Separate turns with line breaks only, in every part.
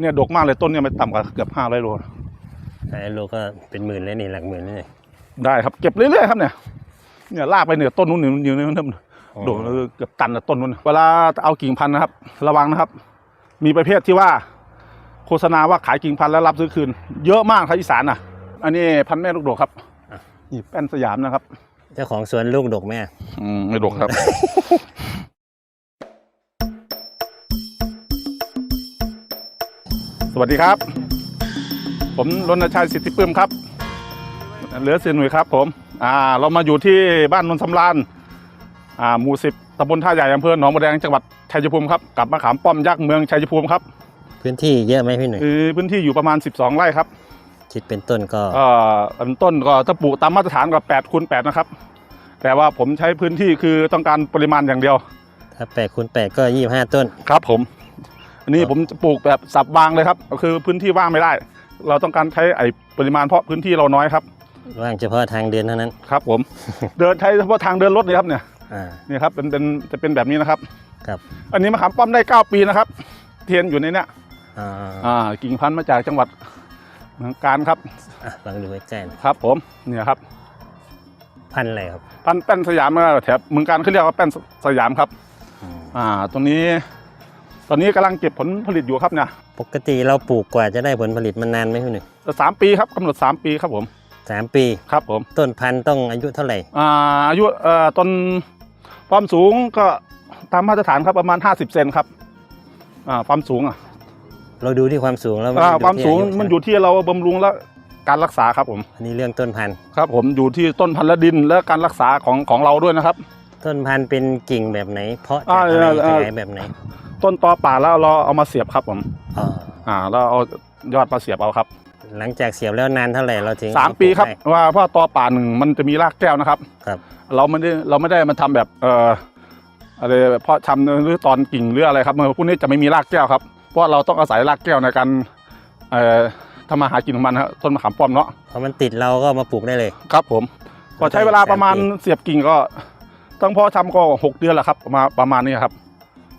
เนี่ยดกมากเลยต้นเนี่ยไม่ต่ำกว่าเกือบห้าร้อยโล
ไอ้โลก็เป็นหมื่นเลยนี่หลักหมื่นเลยนี่
ได้ครับเก็บเรื่อยๆครับเนี่ยเนี่ยลากไปเนี่ยต้นนู้นอยู่อยู่ในนั้น
อ๋อ
โดดเกือบตันนะต้นนู้นเวลาเอากิ่งพันธุ์นะครับ ระวังนะครับ มีประเภทที่ว่า โฆษณาว่าขายกิ่งพันธุ์แล้วรับซื้อคืน เยอะมากครับอีสานอะ อันนี้พันธุ์แม่ลูกดกครับนี่แป้นสยามนะครับ
เจ้าของสวนลูกดกแม่
อืมไม่ดกครับ สวัสดีครับ ผมรณชัยสิทธิปื้มครับ เหลือเสียหนุ่ยครับผมอ่าเรามาอยู่ที่บ้านนนทสำราญอ่าหมู่สิบตำบลท่าใหญ่อำเภอหนองบัวแดงจังหวัดชัยภูมิครับกับมะขามป้อมยักษ์เมืองชัยภูมิครับ
พื้นที่เยอะไหมพี่หนุ่ย
คือพื้นที่อยู่ประมาณ 12 ไร่ครับ
คิดเป็นต้นก็
เอ่อลำต้นก็ถ้าปลูกตามมาตรฐานก็8คูณ8นะครับ แต่ว่าผมใช้พื้นที่คือต้องการปริมาณอย่างเดียว
ถ้าแปดคูณแปดก็ยี่ห้าต้น
ครับผมอั นนี้
ครับ
ผมจะปลูกแบบสับวางเลยครับก็คือพื้นที่ว่างไม่ได้ เราต้องการใช้ไอ้ปริมาณเพราะพื้นที่เราน้อยครับ
ว่างเฉพาะทางเดินเท่านั้น
ครับ ผม เดินใช้เฉพาะทางเดินรถเลยครับเนี่ย
อ่า
นี่ครับเป็นเป็นจะเป็นแบบนี้นะครับ
ครับ
อันนี้มะขามป้อมได้9ปีนะครับ เทียนอยู่ในเนี้ย
อ่า
อ่ากิ่งพันธุ์มาจากจังหวัดเมืองการครับ
อะลองดูใกล้ๆหน่อย
ครับ ผมเนี่ยครับ
พันธุ์อะไรครับ
พันธุ์แป้นสยามก็แถบเมืองการเขาเรียกว่าแป้นสยามครับ
อืม
อ่าตรงนี้ ตอนนี้กำลังเก็บผลผลิตอยู่ครับเนี่ย
ปกติเราปลูกกว่าจะได้ผลผลิตมันนานไหมพี่หนุ่ย
สามปีครับกำหนดสามปีครับผม
สามปี
ครับผม
ต้นพันธุ์ต้องอายุเท่าไหร่
อ่าอายุเอ่อต้นความสูงก็ตามมาตรฐานครับประมาณ 50 เซนครับอ่าความสูงอะ
เราดูที่ความสูงแล้ว
อ่า
ดู
ความ
ที่
สูง
อา
มันอยู่ที่เราบำรุงและการรักษาครับผม
อันนี้เรื่องต้นพันธุ์
ครับ ผมอยู่ที่ต้นพันธุ์และดินและการรักษาของของเราด้วยนะครับ
ต้นพันธุ์เป็นกิ่งแบบไหน เพราะ
อ่า
จากอะไร
เอ่อ
ขยายแบบไหน
ต้นตอป่าแล้วเราเอามาเสียบครับผม
อ๋อ
อ่าเราเอายอดมาเสียบเอาครับ
หลังจากเสียบแล้วนานเท่าไหร่เราถึง
สามปีครับ
ได้
ว่าเพราะตอป่าหนึ่งมันจะมีรากแก้วนะครับ
ครับ
เราไม่ได้เราไม่ได้มาทำแบบเอ่ออะไรเพราะทำหรือตอนกิ่งหรืออะไรครับเมื่อพวกนี้จะไม่มีรากแก้วครับ เพราะเราต้องอาศัยรากแก้วในการเอ่อทำมาหากินของมันครับต้นมะขามป้อมเนาะ
พอมันติดเราก็มาปลูกได้เลย
ครับผมก็ใช้เวลาประมาณ
สามปี
เสียบกิ่งก็ต้องพอทำก็หกเดือนแหละครับ ประมาณประมาณนี้ครับ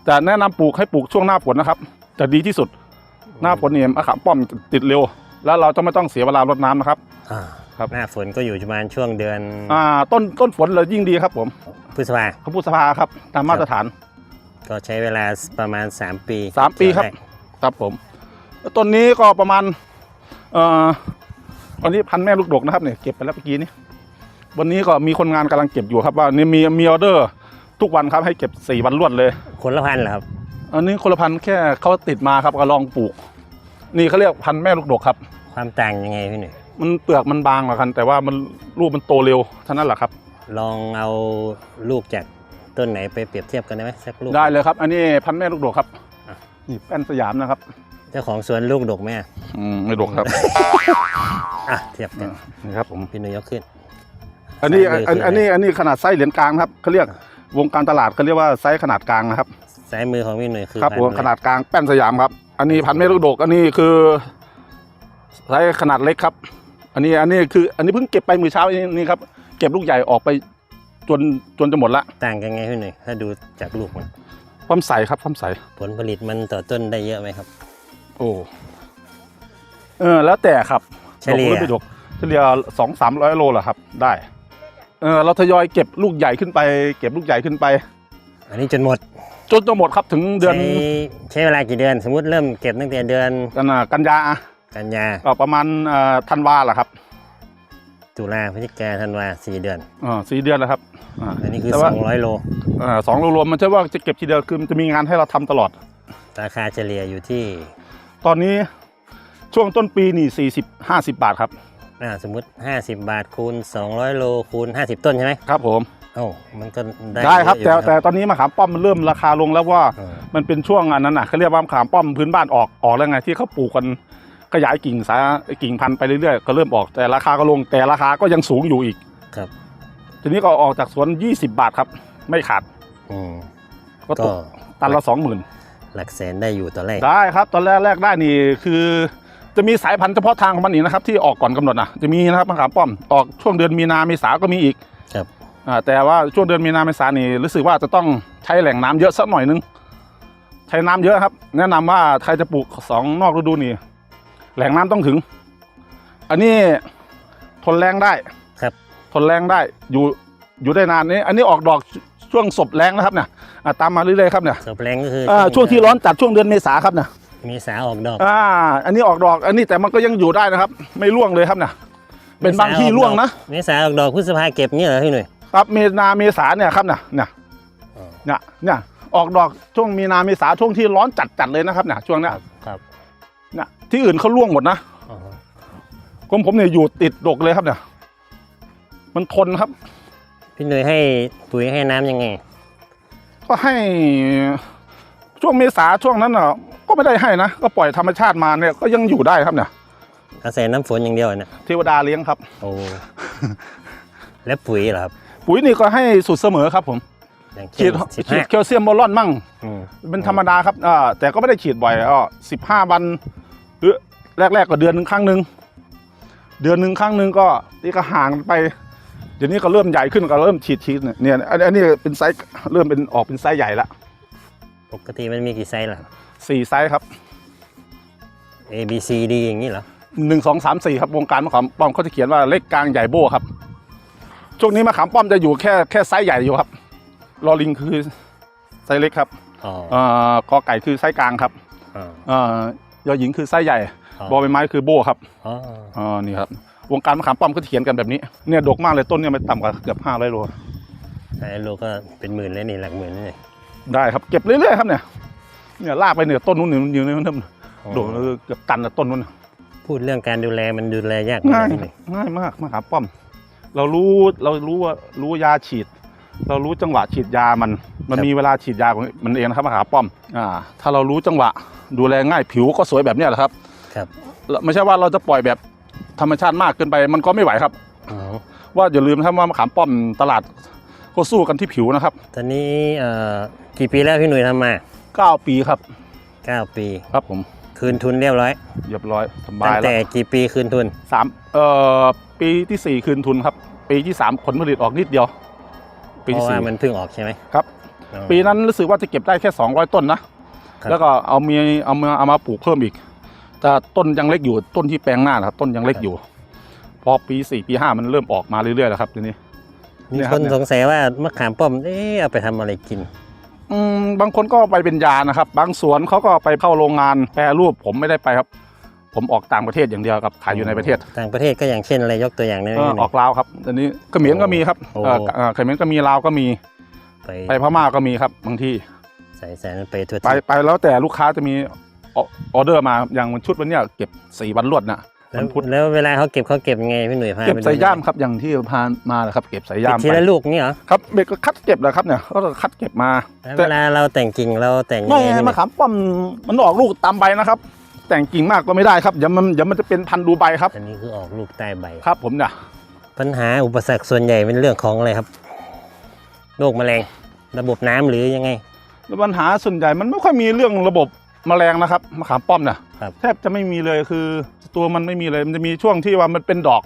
แต่แนะนำปลูกให้ปลูกช่วงหน้าฝนนะครับ จะดีที่สุดหน้าฝนเนี่ยมะขามป้อมติดเร็ว แล้วเราจะไม่ต้องเสียเวลารดน้ำนะครับ
อ่า
ครับ
หน้าฝนก็อยู่ประมาณช่วงเดือน
อ่า ต้นต้นฝนเลยยิ่งดีครับผม
พฤษภา
เขาพูดสภาครับ ตามมาตรฐาน
ก็ใช้เวลาประมาณ 3 ปี
สามปีครับ
แก
ครับผมแล้วต้นนี้ก็ประมาณเอ่อตอนนี้พันแม่ลูกดกนะครับเนี่ยเก็บไปแล้วเมื่อกี้นี้วันนี้ก็มีคนงานกำลังเก็บอยู่ครับว่านี่มีมีออเดอร์ ทุกวันครับให้เก็บสี่วันรวดเลย
คนละพันธุ์เหรอครับ
อันนี้คนละพันแค่เขาติดมาครับก็ลองปลูก นี่เขาเรียกพันแม่ลูกดกครับ
ความต่างยังไงพี่หนุ่ย
มันเปลือกมันบางกว่ากัน แต่ว่ามันลูกมันโตเร็วเท่านั้นแหละครับ
ลองเอาลูกจากต้นไหนไปเปรียบเทียบกันได้ไหมสักลูก
ได้เลยครับ อันนี้พันแม่ลูกดกครับ
อะ
นี่แป้นสยามนะครับ
เจ้าของสวนลูกดกไหมอะ
อืมไม่ดกครับ
อะเทียบกัน
นี่ครับผม
พี่หนุ่ยยกขึ้น
อันนี้
ซ้ายมือ
อัน
คืออะไร
อันนี้อันนี้ขนาดไส้เหรียญกลางครับเขาเรียก วงการตลาดเขาเรียกว่าไซส์ขนาดกลางนะครับ
ซ้ายมือของพี่หนุ่ยคือ
ครับ
พัน
ผม
ธุ์
ขนาดกลางแป้นสยามครับ อันนี้พันเมตรลูกดกอันนี้คือไซส์ขนาดเล็กครับ อันนี้อันนี้คืออันนี้เพิ่งเก็บไปมือเช้านี่ครับเก็บลูกใหญ่ออกไปจนจนจะหมดละ
ต่างกันไงพี่หนุ่ยถ้าดูจากลูกมัน
ความใสครับความใส
ผลผลิตมันต่อต้นได้เยอะไหมครับ
โอ้เออแล้วแต่ครับ
เฉลี่ย
ดกหรือไม่ดกเฉลี่ยสองสามร้อยโลแหละครับ ได้ เออเราทยอยเก็บลูกใหญ่ขึ้นไป เก็บลูกใหญ่ขึ้นไป
อันนี้จนหมด
จนจะหมดครับถึงเดือน
ใช้ใช้เวลากี่เดือน สมมติเริ่มเก็บตั้งแต่เดือน
กันอะกันยาอะ
กันยา
ก็ประมาณเอ่อธันวาแหละครับ
ตุลาพฤศจิกาธันวาสี่เดือน
อ่าสี่เดือนแล้วครับอ่า
อันนี้คือ
แต่ว่า
200โล
อ่าสองรวมๆมันใช่ว่าจะเก็บทีเดียวคือมันจะมีงานให้เราทำตลอด
ราคาเฉลี่ยอยู่ที่
ตอนนี้ช่วงต้นปีนี่สี่สิบห้าสิบบาทครับ
อ่าสมมติ 50 บาทคูณ 200 โลคูณ 50 ต้นใช่ไหม
ครับผม
เอ้ามันก็ได้
ได้ครับ
เย
แต่
อะอยู่
แต่ตอนนี้มะขามป้อมมันเริ่มราคาลงแล้วว่า
เออ
มันเป็นช่วงอันนั้นน่ะเขาเรียกว่ามะขามป้อมพื้นบ้านออกออกแล้วไงที่เขาปลูกกันขยายกิ่งสายกิ่งพันธุ์ไปเรื่อยๆก็เริ่มออกแต่ราคาก็ลงแต่ราคาก็ยังสูงอยู่อีก
ครับ
ทีนี้ก็ออกจากสวน 20 บาทครับ ไม่ขาด
อืม
ก็ต
ก็
กตันละสองหมื่น
หลักแสนได้อยู่ตอนแรก
ได้ครับ ตอนแรกแรกได้นี่คือ จะมีสายพันธุ์เฉพาะทางของมันอีกนะครับ ที่ออกก่อนกำหนดนะจะมีนะครับมะขามป้อมออกช่วงเดือนมีนาเมษาก็มีอีก
ครับ
อ่าแต่ว่าช่วงเดือนมีนาเมษานี่รู้สึกว่าจะต้องใช้แหล่งน้ำเยอะสักหน่อยนึงใช้น้ำเยอะครับ แนะนำว่าใครจะปลูกสองนอกฤดูนี่แหล่งน้ำต้องถึง อันนี้ทนแรงได้
ครับ
ทนแรงได้อยู่อยู่ได้นานนี้ อันนี้ออกดอกช่วงศพแรงนะครับเนี่ยอะตามมาเรื่อยๆครับเนี่ย
ศพแรงก็คือ
อ่าช่วงที่ร้อนจัดช่วงเดือนเมษาครับเนี่ย
มีสาออกดอก
อ่า อันนี้ออกดอก อันนี้แต่มันก็ยังอยู่ได้นะครับ ไม่ร่วงเลยครับเนี่ยเป็นบางที่ร่วงนะ
เมษาออกดอกพฤษภาเก็บเนี่ยเหรอพี่หนุ่ย
ครับเมนาเมษาเนี่ยครับเนี่ยเนี่ย
อ๋อ
เนี่ยเนี่ยออกดอกช่วงมีนาเมษาช่วงที่ร้อนจัดจัดๆเลยนะครับเนี่ยช่วงเนี้ย
ครับ
เนี่ยที่อื่นเขาร่วงหมดนะ
อ๋อ
กรมผมเนี่ยอยู่ติดดกเลยครับเนี่ยมันทนครับ
พี่หนุ่ยให้ปุ๋ยให้น้ำยังไง
ก็ให้ช่วงเมษาช่วงนั้นอะ ก็ไม่ได้ให้นะ ก็ปล่อยธรรมชาติมาเนี่ยก็ยังอยู่ได้ครับเนี่ย
อาศัยน้ำฝนอย่างเดียวเนี่ย
เทวดาเลี้ยงครับ
โอ้ แล้วปุ๋ยเหรอครับ
ปุ๋ยนี่ก็ให้สุดเสมอครับผม
อย่าง
ฉี
เช่
ด
นสิบ
ฉี
ห้า
ดแคลเซียมโบรอนมั่ง
อืม
เป็นธรรมดาครับอ่าแต่ก็ไม่ได้ฉีดบ่อยอ่อสิบห้าวันหรือแรก ๆก็เดือนหนึ่งครั้งหนึ่งเดือนหนึ่งครั้งหนึ่งก็นี่ก็ห่างไป เดี๋ยวนี้ก็เริ่มใหญ่ขึ้นก็เริ่มฉีดฉีดเนี่ยเนี่ยอันอันนี้เป็นไซส์เริ่มเป็นออกเป็นไซส์ใหญ่ละ
ปกติมันมีกี่ไซส์ล่ะ
สี่ไซส์ครับ
A B C D อย่างนี้เหรอ
หนึ่งสองสามสี่ครับวงการมะขามป้อมเขาจะเขียนว่าเล็กกลางใหญ่โบ้ครับช่วงนี้มะขามป้อมจะอยู่แค่แค่ไซส์ใหญ่อยู่ครับลอลิงคือไซส์เล็กครับ
อ๋อ
เอ่อกอไก่คือไซส์กลางครับ
อ๋อ
เอ่อยอหญิงคือไซส์ใหญ่
อ๋อบ
อใบไม้คือโบ้ครับ
อ๋อ
อ๋อนี่ครับวงการมะขามป้อมก็เขียนกันแบบนี้เนี่ยดกมากเลยต้นเนี่ยไม่ต่ำกว่าเกือบห้าร้อยโล
แต่โลก็เป็นหมื่นแล้วนี่หลักหมื่นนี่
ได้ครับเก็บเรื่อยๆครับเนี่ย เนี่ยลากไปเนี่ยต้นนู้นเนี่ยอยู่ในนั้น
อ๋อ
ดกเกือบตันนะต้นนู้นน่ะ
พูดเรื่องการดูแลมันดูแลยากไหม
ง่าย
พี่หนุ่ย
ง่ายมากมะขามป้อม เรารู้เรารู้ว่ารู้ยาฉีด เรารู้จังหวะฉีดยามัน มันมีเวลาฉีดยาของมันเองนะครับมะขามป้อมอ่าถ้าเรารู้จังหวะดูแลง่ายผิวก็สวยแบบเนี้ยแหละครับ
ครับ
แล้วไม่ใช่ว่าเราจะปล่อยแบบธรรมชาติมากเกินไปมันก็ไม่ไหวครับ
อ๋อ
ว่าอย่าลืมนะครับว่ามะขามป้อมตลาดก็สู้กันที่ผิวนะครับ
ตอนนี้เอ่อกี่ปีแล้วพี่หนุ่ยทำมา
9 ปีครับ
9 ปี
ครับผม
คืนทุนเรียบร้อย
เรียบร้อยส
ตั้
บางยแล้
แต่
ว
กี่ปีคืนทุน
สามเอ่อปีที่สี่คืนทุนครับ ปีที่สามผลผลิตออกนิดเดียวปี
เพ
ที่
ราะว่า
สี่
มันเพิ่งออกใช่ไหม
ครับ
อ๋อ
ปีนั้นรู้สึกว่าจะเก็บได้แค่ 200 ต้นนะ
ครับ
แล้วก็เอามีเอามาเอามาปลูกเพิ่มอีก แต่ต้นยังเล็กอยู่ต้นที่แปลงหน้านะครับ ต้นยังเล็กอยู่ พอปีสี่ปีห้ามันเริ่มออกมาเรื่อยๆแล้วครับทีนี้
มี
เนี่ยค
ครับน
เนี่ย
สงสัยว่ามะขามป้อม เอ๊ะเอาไปทำอะไรกิน
อืม บางคนก็ไปเป็นยานะครับ บางสวนเขาก็ไปเข้าโรงงานแปรรูปผมไม่ได้ไปครับ ผมออกต่างประเทศอย่างเดียวครับขายอยู่ในประเทศ
ต่างประเทศก็อย่างเช่นอะไรยกตัวอย่างได้ไหม
เออ
พี่ห
อ
นุ่
อยกลาวครับอันนี้เขมรก็มีครับ
โอ้
เออเอ่อเขมรก็มีลาวก็มี
ไป
ไปพม่าก็มีครับบางที่
ใส่แสนไปทั่ว
ไป
ทิศ
ไปแล้วแต่ลูกค้าจะมีออออเดอร์มาอย่างชุดวันเนี้ยเก็บสี่วันรวดนะ
แล้ว
วันพุธ
แล้วเวลาเขาเก็บเขาเก็บยังไงพี่หนุ่ยพา
เก็บ
ไปดู
ใส่ย่ามครับอย่างที่พานมาเลยครับ เก็บใส่
เก็
ย่า
บ
ม
ที
ไป
ละลูกนี่เหรอ
ครับเด็กก็คัดเก็บแหละครับเนี่ยก็คัดเก็บมา
แล้ว
แต่
เวลาเราแต่งกิ่งเราแต่งยัง
ไม่
ไงพี่ห
มะ
นุ่ย
ขามป้อมมันออกลูกตามใบนะครับ แต่งกิ่งมากก็ไม่ได้ครับเดี๋ยวมันเดี๋ยวมันจะเป็นพันธุ์ดูใบครับ
อันนี้คือออกลูกใต้ใบ
ครับ ผมเนี่ย
ปัญหาอุปสรรคส่วนใหญ่เป็นเรื่องของอะไรครับโรคแมลงระบบน้ำหรือยังไง
แล้วปัญหาส่วนใหญ่มันไม่ค่อยมีเรื่องระบบ แมลงนะครับมะขามป้อมเนี่ย
ครับ
แทบจะไม่มีเลยคือตัวมันไม่มีเลยมันจะมีช่วงที่ว่ามันเป็นดอก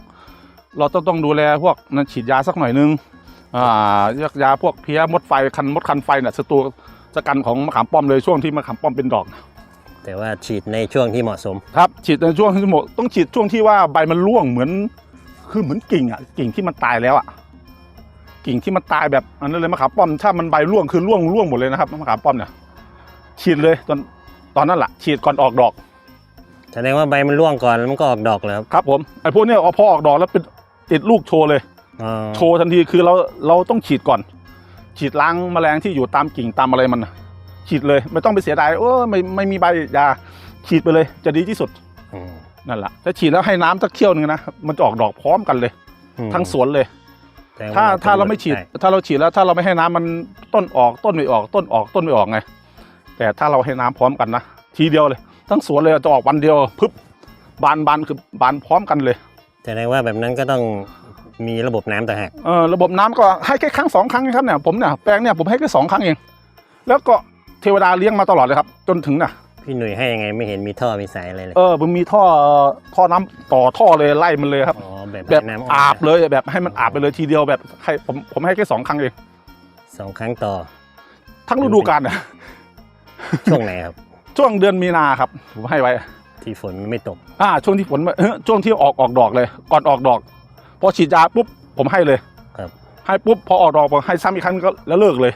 เราต้องต้องดูแลพวกนั้นฉีดยาสักหน่อยนึงอ่ายายาพวกเพี้ยมดไฟคันมดคันไฟเนี่ยศัตรูจะกันของมะขามป้อมเลยช่วงที่มะขามป้อมเป็นดอก
แต่ว่าฉีดในช่วงที่เหมาะสม
ครับฉีดในช่วงที่หมดต้องฉีดช่วงที่ว่าใบมันร่วงเหมือน คือเหมือนกิ่งอะกิ่งที่มันตายแล้วอะกิ่งที่มันตายแบบอันนั้นเลยมะขามป้อมถ้ามันใบร่วงคือร่วงร่วงหมดเลยนะครับมะขามป้อมเนี่ยฉีดเลยตอน ตอนนั้นแหละฉีดก่อนออกดอก
แสดงว่าใบมันร่วงก่อนแล้วมันก็ออกดอกแล้วครับ
ครับผมไอ้พวกเนี้ยพอออกดอกแล้วเป็นติดลูกโชว์เลย
อ๋อ
โชว์ทันทีคือเราเราต้องฉีดก่อน ฉีดล้างแมลงที่อยู่ตามกิ่งตามอะไรมันน่ะฉีดเลยไม่ต้องไปเสียดายโอ้ไม่ไม่มีใบยาฉีดไปเลยจะดีที่สุด
อืม
นั่นแหละถ้าฉีดแล้วให้น้ำสักเที่ยวหนึงนะมันจะออกดอกพร้อมกันเลย
อืม
ทั้งสวนเลย
แสดงว่
ถ้าถ้าเราไม่ฉีด
ใช่
ถ้าเราฉีดแล้วถ้าเราไม่ให้น้ำมันต้นออกต้นไม่ออกต้นออกต้นไม่ออกไง แต่ถ้าเราให้น้ำพร้อมกันนะทีเดียวเลย ทั้งสวนเลยจะออกวันเดียวพึบบานบานคือบานพร้อมกันเลย
แสดงว่าแบบนั้นก็ต้องมีระบบน้ำต่างหาก
เออระบบน้ำก็ให้แค่ครั้งสองครั้งเองครับเนี่ยผมเนี่ยแปลงเนี่ยผมให้แค่สองครั้งเอง แล้วก็เทวดาเลี้ยงมาตลอดเลยครับ จนถึงน่ะ
พี่หนุ่ยให้ยังไงไม่เห็นมีท่อมีสายอะไรเลย
เออมันมีท่อท่อน้ำต่อท่อเลยไล่มันเลยครับ
อ๋อแบบ
แบบ
น้ำ
อาบเลยแบบให้มันอาบไปเลยทีเดียวแบบให้ผมผมให้แค่สองครั้งเอง
สองครั้งต่อ
ทั้งฤดูกาลน่ะ
ช่วงไหนครับ
ช่วงเดือนมีนาครับผมให้ไว้
ที่ฝนมันไม่ตก
อ่า ช่วงที่ฝนเอ้อช่วงที่ออกออกดอกเลย ก่อนออกดอก พอฉีดยาปุ๊บผมให้เลย
ครับ
ให้ปุ๊บพอออกดอกผมให้ซ้ำอีกครั้งก็แล้วเลิกเลย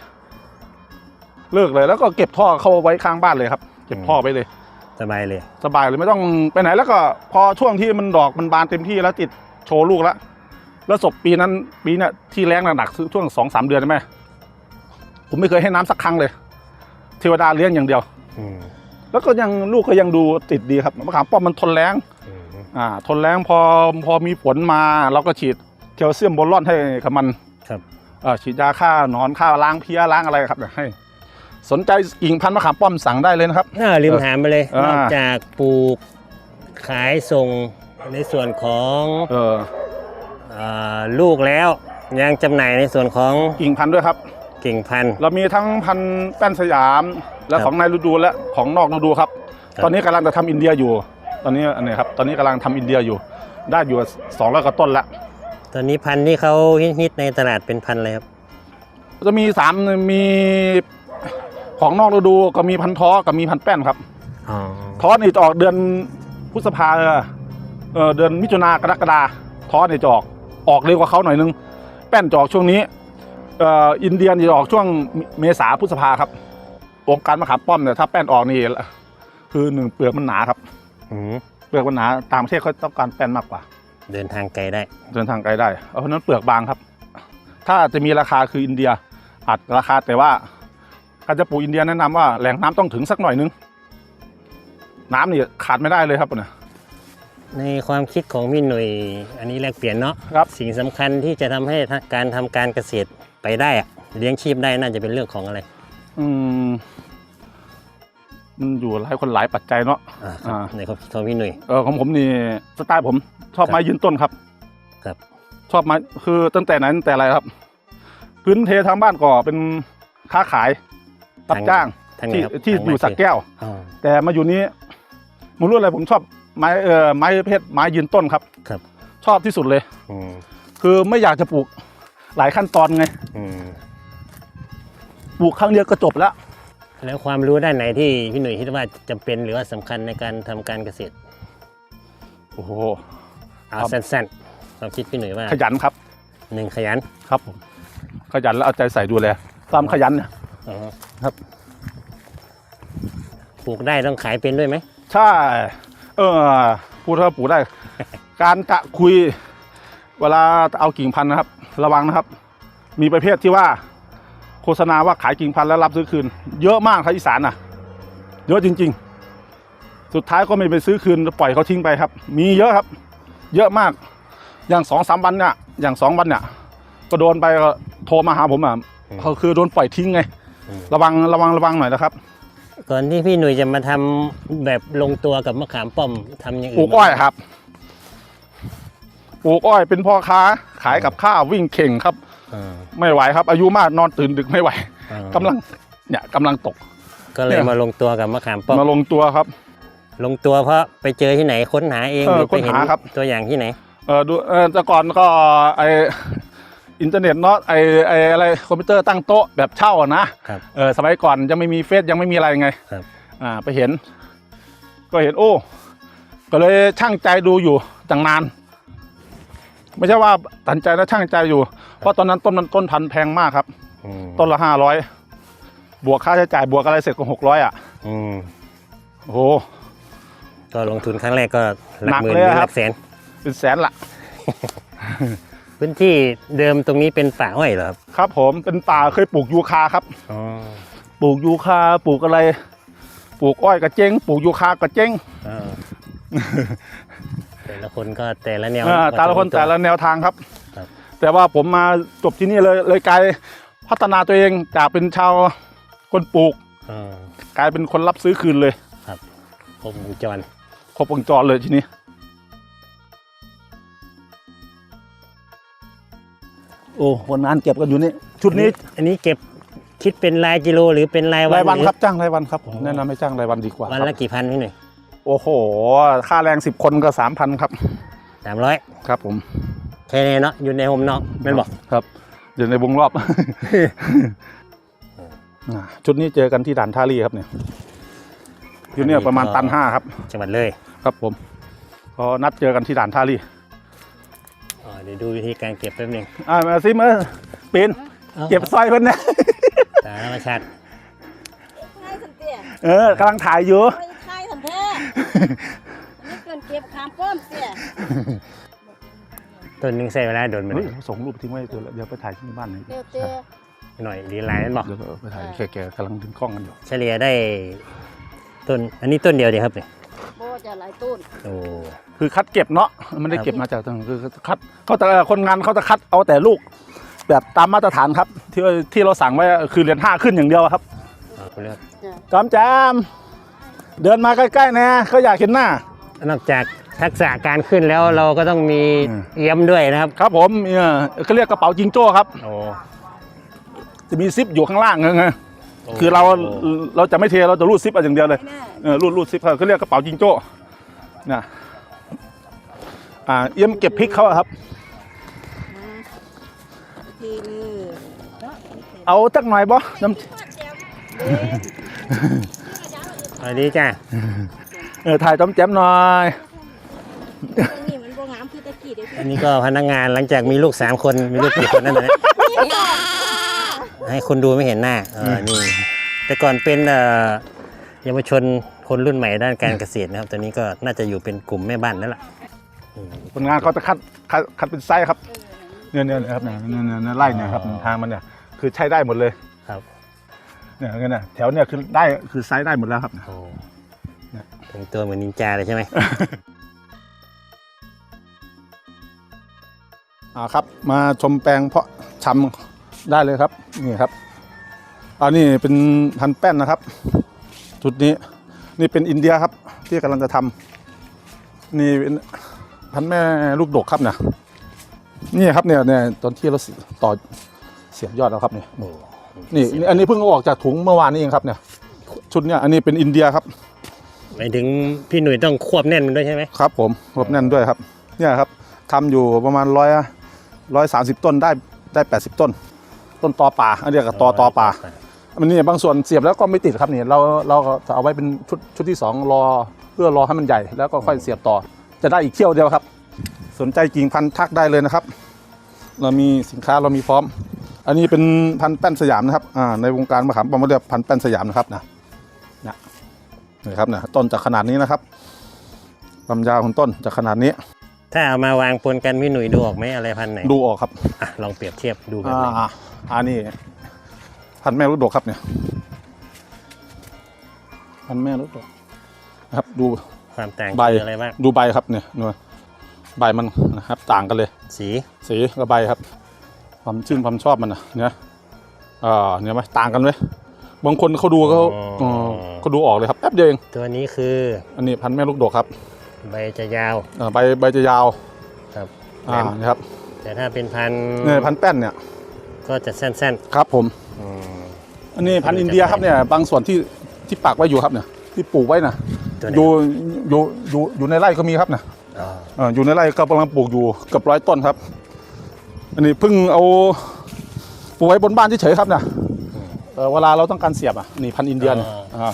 เลิกเลย แล้วก็เก็บท่อเข้าไว้ข้างบ้านเลยครับ เก็บท่อไปเลย
สบายเลย
สบายเลยไม่ต้องไปไหนแล้วก็พอช่วงที่มันดอกมันบานเต็มที่แล้วติดโชว์ลูกแล้วแล้วศพปีนั้นปีเนี้ยที่แรงหนักๆคือช่วงสองสามเดือนใช่ไหมผมไม่เคยให้น้ำสักครั้งเลย เทวดาเลี้ยงอย่างเดียว
อืม
แล้วก็ยังลูกก็ยังดูติดดีครับมะขามป้อมมันทนแรง
อืม
อ่าทนแรงพอพอมีฝนมา เราก็ฉีดแคลเซียมโบรอนให้กับมัน
ครับ
เอ่อฉีดยาฆ่าหนอนฆ่าล้างเพี้ยล้างอะไรครับเดี๋ยวให้ สนใจกิ่งพันธุ์มะขามป้อมสั่งได้เลยนะครับ
น่าลืมถามไปเลย
เออ น
อกจากปลูกขายส่งในส่วนของ
เออ
อาลูกแล้ว ยังจำหน่ายในส่วนของ
กิ่งพันธุ์ด้วยครับ
กิ่งพันธุ์
เรามีทั้งพันธุ์แป้นสยาม และ
ครับ
ของในฤดูและของนอกฤดูครับ
ครับ
ตอนนี้กำลังจะทำอินเดียอยู่ ตอนนี้อันนี้ครับตอนนี้กำลังทำอินเดียอยู่ ได้อยู่สองร้อยกว่าต้นละ
ตอนนี้พันธุ์ที่เขาฮิตๆในตลาดเป็นพันธุ์อะไรครับ
จะมีสามมีของนอกฤดูก็มีพันธุ์ท้อกับมีพันธุ์แป้นครับ
อ๋อ
ท้อนี่จะออกเดือนพฤษภาเออเดือนมิถุนากรกฎาท้อนี่จะออกออกเร็วกว่าเขาหน่อยนึง แป้นจะออกช่วงนี้เอ่ออินเดียนจะออกช่วงเมษาพฤษภาครับวงการมะขามป้อมเนี่ยถ้าแป้นออกนี่คือหนึ่งเปลือกมันหนาครับ
อืม
เปลือกมันหนาต่างประเทศเขาต้องการแป้นมากกว่า
เดินทางไกลได้
เดินทางไกลได้เพราะฉะนั้นเปลือกบางครับ ถ้าจะมีราคาคืออินเดียอาจราคาแต่ว่าการจะปลูกอินเดียแนะนำว่าแหล่งน้ำต้องถึงสักหน่อยนึง น้ำนี่ขาดไม่ได้เลยครับเนี่ย
ในความคิดของพี่หนุ่ยอันนี้แลกเปลี่ยนเนาะ
ครับ
สิ่งสำคัญที่จะทำให้การทำการเกษตร ไปได้อะเลี้ยงชีพได้น่าจะเป็นเรื่องของอะไร
อืมมันอยู่หลายคนหลายปัจจัยเนาะ
อ่าครับ
อ่า
ในความคิดของพี่หนุ่ย
เออของผมนี่สไตล์ผมชอบ
ครับ
ไม้ยืนต้นครับ
ครับ
ชอบไม้คือตั้งแต่ไหนตั้งแต่อะไรครับ พื้นเททางบ้านก็เป็นค้าขายรับจ้าง
ทางไหน
ที่
ครับ
ที่
ทาง
อยู่
ไม้
สักแก้ว
อ๋อ
แต่มาอยู่นี้ไมันรู้อะไรผมชอบไม้เออไม้ประเพศไม้ยืนต้นครับ
ครับ
ชอบที่สุดเลย
อืม
คือไม่อยากจะปลูก หลายขั้นตอนไง
อืม
ปลูกครั้งเดียวก็จบแล้ว
แล้วความรู้ด้านไหนที่พี่หนุ่ยคิดว่าจำเป็นหรือว่าสำคัญในการทำการเกษตร
โอ้โห
เอา
ครับ
สั้นๆความคิดพี่หนุ่ยว่า
ขยันครับ
หนึ่งขยัน
ครับผมขยันแล้วเอาใจใส่ดูแลความขยันเนี่ย
อ๋อ
ครับ
ปลูกได้ต้องขายเป็นด้วยไหม
ใช่เออพูดถ้าปลูกได้ การจะคุย เวลาเอากิ่งพันธุ์นะครับ ระวังนะครับ มีประเภทที่ว่า โฆษณาว่าขายกิ่งพันธุ์แล้วรับซื้อคืน เยอะมากครับอีสานน่ะ เยอะจริง ๆ สุดท้ายก็ไม่ไปซื้อคืนปล่อยเขาทิ้งไปครับ มีเยอะครับ เยอะมาก อย่างสองสามวันเนี่ยอย่างสองวันเนี่ยก็โดนไปก็โทรมาหาผมอะเขาคือโดนปล่อยทิ้งไง ระวังระวังระวังหน่อยนะครับ
ก่อนที่พี่หนุ่ยจะมาทำแบบลงตัวกับมะขามป้อมทำอย่าง
ปลู
อื่น
กอ้อยครับ ปลูกอ้อยเป็นพ่อค้าขายกับข้าววิ่งเข่งครับ
อ่า
ไม่ไหวครับ อายุมากนอนตื่นดึกไม่ไหว
อ่ากำ
ลังเนี่ยกำลังตก
ก็เลย
เนี่ย
มาลงตัวกับมะขามป้อม
มาลงตัวครับ
ลงตัวเพราะไปเจอที่ไหนค้นหาเอง
เออ
หรือไปเห็น
ค้นหาครับ
ตัวอย่างที่ไหน
เออดูเออแต่ก่อนก็ไออินเทอร์เน็ตเนาะไอไออะไรคอมพิวเตอร์ตั้งโต๊ะแบบเช่าอะนะครับเออสมัยก่อนยังไม่มีเฟซยังไม่มีอะไรไง
ครับ
อ่าไปเห็น ก็เห็นโอ้ ก็เลยช่างใจดูอยู่ตั้งนาน ไม่ใช่ว่าตัดสินใจแล้วช่างใจอยู่ เพราะตอนนั้นต้นมันต้นพันธุ์แพงมากครับ
อืม
ต้นละห้าร้อยบวกค่าใช้จ่ายบวกอะไรเสร็จก็หกร้อยอะ
อืม
โอ้โห
ก็ลงทุนครั้งแรกก็หลัก
หนัก
หมื่น
เลย
หรือ
ค
ห
รับ
ลักแสน
เป็นแสนละ
พื้นที่เดิมตรงนี้เป็นป่าอ้อยเหรอครับ
ครับ ผมเป็นป่าเคยปลูกยูคาครับ
อ๋อ
ปลูกยูคาปลูกอะไร ปลูกอ้อยกระเจ้งปลูกยูคากระเจ้ง
อ่า แต่ละคนก็แต่ละแนว
อ่าแต่ละคน
ว่าจ
แต่ละแนวทางครับ
ครับ
แต่ว่าผมมาจบที่นี่เลยเลยกลายพัฒนาตัวเองจากเป็นชาวคนปลูก
อ่า
กลายเป็นคนรับซื้อคืนเลย
ครบวงจร
ครบวงจรเลยทีนี้ โอ้วันงานเก็บกันอยู่นี่ชุดนี้
อันนี้เก็บคิดเป็นรายกิโลหรือเป็นรายวัน
รายวัน
หอ
ครับจ้างรายวันครับผม
อ๋อ
แนะนำให้จ้างรายวันดีกว่า
วัน
ค
ละ
รับ
กี่พันพี่หน่อย
โอ้โห ค่าแรงสิบคนก็สามพันครับ
สามร้อย
ครับผม
แค่นี้เนาะอยู่ในโฮมเนาะแม่นบอก
ครับ อยู่ในวงรอบอ่าชุดนี้เจอกันที่ด่านท่าลี่ครับเนี่ยอยู่เนี่ยประมาณตันห้าครับ
จังหวัดเลย
ครับผมก็นัดเจอกันที่ด่านท่าลี่
อ๋อเดี๋ยวดูวิธีการเก็บแป๊บหนึง
อ่ามาซิมาปีนเก็บสร้อยเพิ่นเนี่ย
ตามธรรมชาติ
ใช่สันเตี้ย
เออกำลังถ่ายอยู่
ไม่ใช่สันแท้นี่เกินเก็บขามป้อมเสีย
ต้นหนึงใส่เวลาโดนมา
เฮ้ยส่งรูปทิ้งไว้เดี๋ยวเดี๋ยวไปถ่ายที่บ้านหน่อย
เดี๋ยวเตี้ย
หน่อยดีไลน์นั่นบอก
เดี๋ยวไปถ่ายแกๆกำลังดึงกล้องกันอยู่
เฉลี่ยได้ต้นอันนี้ต้นเดียวเดียวครับเนี่ย
โบจะหลายต้น
โอ้
คือคัดเก็บเนาะไม่ได้
ครับ
เก็บมาจากทางคือคัดเขาแต่คนงานเขาจะคัดเอาแต่ลูก แบบตามมาตรฐานครับ ที่ที่เราสั่งไว้คือเรียนห้าขึ้นอย่างเดียวครับ
อ๋อคุณเลือก
จ้ะ
จอมแจม เดินมาใกล้ๆนะเขาอยากเห็นหน้า
นอกจากทักษะการขึ้นแล้วเราก็ต้องมี
อืม
เอี้ยมด้วยนะครับ
ครับผมเนี่ยเขาเรียกกระเป๋าจิงโจ้ครับ
โอ้
จะมีซิปอยู่ข้างล่างไงคือเราเราจะไม่เทเราจะรูดซิปเอาอย่างเดียวเลย
ไม่แน่
เออรูดรูดซิปเขาเรียกกระเป๋าจิงโจ้นะอ่าเอี้ยมเก็บพริกเขาอะครับ
นะทีมือเนาะ
เอาสักหน่อยบ่น้ำ
สวัสดีจ้า
เออถ่ายจอมแจมหน่อย
นี่มันบ่งามคือตะกี้เด้อ
อันนี้ก็พนักงานหลังจากมีลูกสามคนมีลูกกี่คนนั่นนะให้คนดูไม่เห็นหน้าเออนี่แต่ก่อนเป็นเอ่อเยาวชนคนรุ่นใหม่ด้านการเกษตรนะครับ ตอนนี้ก็น่าจะอยู่เป็นกลุ่มแม่บ้านนั่นแหละอืม
ผลงานเขาจะคัดคัดคัดเป็นไซส์ครับเนี่ยเนี่ยเนี่ยครับเนี่ยเนี่ยเนี่ยเนี่ยไล่เนี่ยครับทางมันเนี่ยคือใช้ได้หมดเลย
ครับ
เนี่ยเนี่ยเนี่ยแถวเนี่ยคือได้คือไซส์ได้หมดแล้วครับ
โอ้เป็นตัวเหมือนนินจาเลยใช่ไหม
อ่าครับ มาชมแปลงเพาะชำได้เลยครับ นี่ครับอันนี้เป็นพันธุ์แป้นนะครับ จุดนี้นี่เป็นอินเดียครับ ที่กำลังจะทำนี่เป็นพันธุ์แม่ลูกดกครับเนี่ยนี่ครับเนี่ยเนี่ยตอนที่เราต่อเสียบยอดแล้วครับเนี่ย
โอ้
นี่นี่อันนี้เพิ่งเอาออกจากถุงเมื่อวานนี้เองครับเนี่ยชุดเนี่ยอันนี้เป็นอินเดียครับ
หมายถึงพี่หนุ่ยต้องควบแน่นมันด้วยใช่ไหม
ครับผมรบแน่นด้วยครับเนี่ยครับทำอยู่ประมาณร้อยร้อยสาสิบต้นได้ได้แปดสิบต้น ต้นตอป่าอันเรียกกับตอตอป่ามันนี่บางส่วนเสียบแล้วก็ไม่ติดครับนี่เราเราก็จะเอาไว้เป็นชุดชุดที่สองรอเพื่อรอให้มันใหญ่แล้วก็ค่อยเสียบต่อ จะได้อีกเที่ยวเดียวครับ สนใจกิ่งพันธุ์ทักได้เลยนะครับ เรามีสินค้าเรามีพร้อม อันนี้เป็นพันธุ์แป้นสยามนะครับอ่าในวงการมะขามป้อมเรียกพันธุ์แป้นสยามนะครับนะนะนี่ครับนะต้นจากขนาดนี้นะครับลำยาวของต้นจากขนาดนี้
ถ้าเอามาวางปนกันพี่หนุ่ยดูออกไหมอะไรพันธุ์ไหน
ดูออกครับ
อะลองเปรียบเทียบดูแบบ
อ่า
ไหน
อ่าอันนี้พันธุ์แม่ลูกดกครับเนี่ยพันธุ์แม่ลูกดกนะครับดู
ความต่าง
ใบ
คืออะไรบ้าง
ดูใบครับเนี่ยดูใบมันนะครับต่างกันเลย
สี
สีกับใบครับ ความชื่นความชอบมันนะเนี่ยอ่าเนี่ยไหมต่างกันไหมบางคนเขาดูเขาเออเขาดูออกเลยครับแป๊บเดียวเอง
ตัวนี้คือ
อันนี้พันธุ์แม่ลูกดกครับ
ใบจะยาว
อ่าใบใบจะยาว
ครับ
อ่านี่ครับ
แต่ถ้าเป็นพันธุ์
เนี่ยพันธุ์แป้นเนี่ย
ก็จะสั้น
ครับผม
ๆอืม
อันนี้พันธุ์อินเดียครับเนี่ยบางส่วนที่ที่ปักไว้อยู่ครับเนี่ยที่ปลูกไว้นะ
ตัวไหน
อยู่อยู่อยู่อยู่ในไร่ก็มีครับนะ
อ๋อ
เอ่ออยู่ในไร่ก็กำลังปลูกอยู่เกือบร้อยต้นครับ อันนี้เพิ่งเอาปลูกไว้บนบ้านเฉยๆครับนะเอ่อเวลาเราต้องการเสียบอะนี่พันธุ์อินเดียนอ่า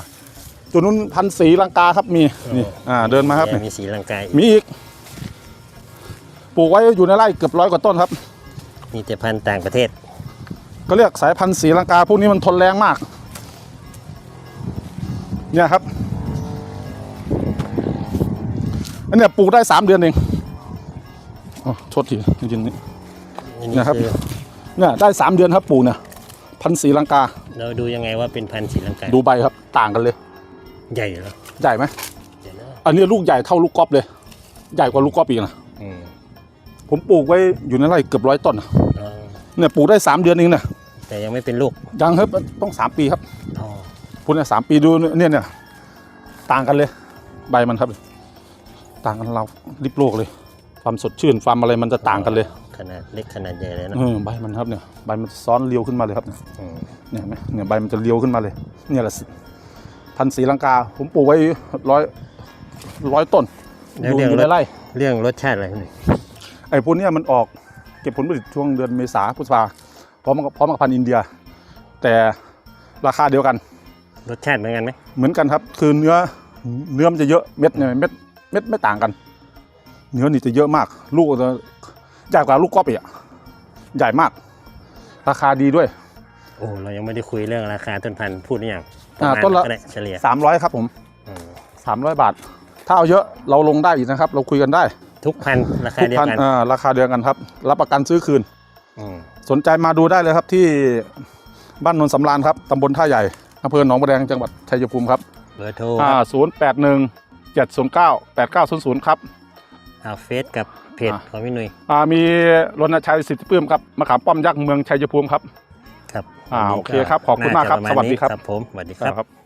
ตัวนู้นพันธุ์สีลังกาครับมีนี่อ่าเดินมาครับนี่
มีสีลังกาย
มีอีกปลูกไว้อยู่ในไร่เกือบร้อยกว่าต้นครับ
มีแต่พันธุ์ต่างประเทศ
ก็เรียกสายพันธุ์สีลังกาพวกนี้มันทนแรงมาก เนี่ยครับอันเนี้ยปลูกได้สามเดือนเองอ๋อโทษทียินนี่
อันนี้
นะครับ
คือ
เนี่ยได้สามเดือนครับปลูกเนี่ยพันธุ์สีลังกา
เราดูยังไงว่าเป็นพันธุ์สีลังกาย
ดูใบครับต่างกันเลย
ใหญ่เหรอ
ใหญ่ไหม
เดี๋ยวนะ
อันนี้ลูกใหญ่เท่าลูกกอล์ฟเลย ใหญ่กว่าลูกกอล์ฟอีกนะ
อืม
ผมปลูกไว้อยู่ในไร่เกือบร้อยต้นนะ
อ๋อ
เนี่ยปลูกได้สามเดือนเองนะ
แต่ยังไม่เป็นลูก
ยังครับต้องสามปีครับ
อ๋อ
พูดเนี่ยสามปีดูเนี่ยเนี่ยต่างกันเลย ใบมันครับ ต่างกันเราริบโลกเลย ความสดชื่นความอะไรมันจะต่างกันเลย
ขนาดเล็กขนาดใหญ่เลยนะ
เออใบมันครับเนี่ยใบมันซ้อนเรียวขึ้นมาเลยครับเนี่ย
อืม
เนี่ยเห็นไหมเนี่ยใบมันจะเรียวขึ้นมาเลย เนี่ยแหละสิพันธุ์สีลังกา ผมปลูกไว้ร้อยร้อยต้นอ
แล้ว
ยู่
เรื่อง
อยู่
ร
ใน
ส
ไร่
เรื่องรสชาติอะไรพี่หนุ่ย
ไอ้พวกเนี้ยมันออกเก็บผลผลิตช่วงเดือนเมษาพฤษภาพร้อมกับพร้อมกับพันธุ์อินเดีย แต่ราคาเดียวกัน
รสชาติเหมือนกันไหม
เหมือนกันครับ คือเนื้อเนื้อมันจะเยอะเม็ดเนี่ยเม็ดเม็ดไม่ต่างกัน เนื้อนี่จะเยอะมาก ลูกจะ ใหญ่กว่าลูกกอล์ฟอีกอะใหญ่มาก ราคาดีด้วย
โอ้เรายังไม่ได้คุยเรื่องราคาต้นพันธุ์พูดหรือยังประ
อ่า
มาณ
ต้นละ
ก็ได้เฉลี่ย
300ครับผม
อืม
300บาท ถ้าเอาเยอะเราลงได้อีกนะครับ เราคุยกันได้
ทุกพันธุ์ราคา
ทุก
เดียว
พัน
กัน
อ่าราคาเดียวกันครับ รับประกันซื้อคืน
อืม
สนใจมาดูได้เลยครับที่บ้านนนสำราญครับตำบลท่าใหญ่อำเภอหนองบัวแดงจังหวัดชัยภูมิครับ
เบอร์โทร
อ่า
ครับ
ศูนย์แปดหนึ่งเจ็ดศูนย์เก้าแปดเก้าศูนย์ศูนย์ครับ
เอาเฟซกับ เพจ
อ่า
ของพี่หนุ่ย
อ่ามีรณชัยสิทธิปื้มครับมะขามป้อมยักษ์เมืองชัยภูมิครับ
ครับ
อ่า
วันนี้
โอเคครับขอบคุณมากครับ
น่จะปะ
สวัสดี
นี้
ครับ
ครับผมสวัสดีครับ
ครับ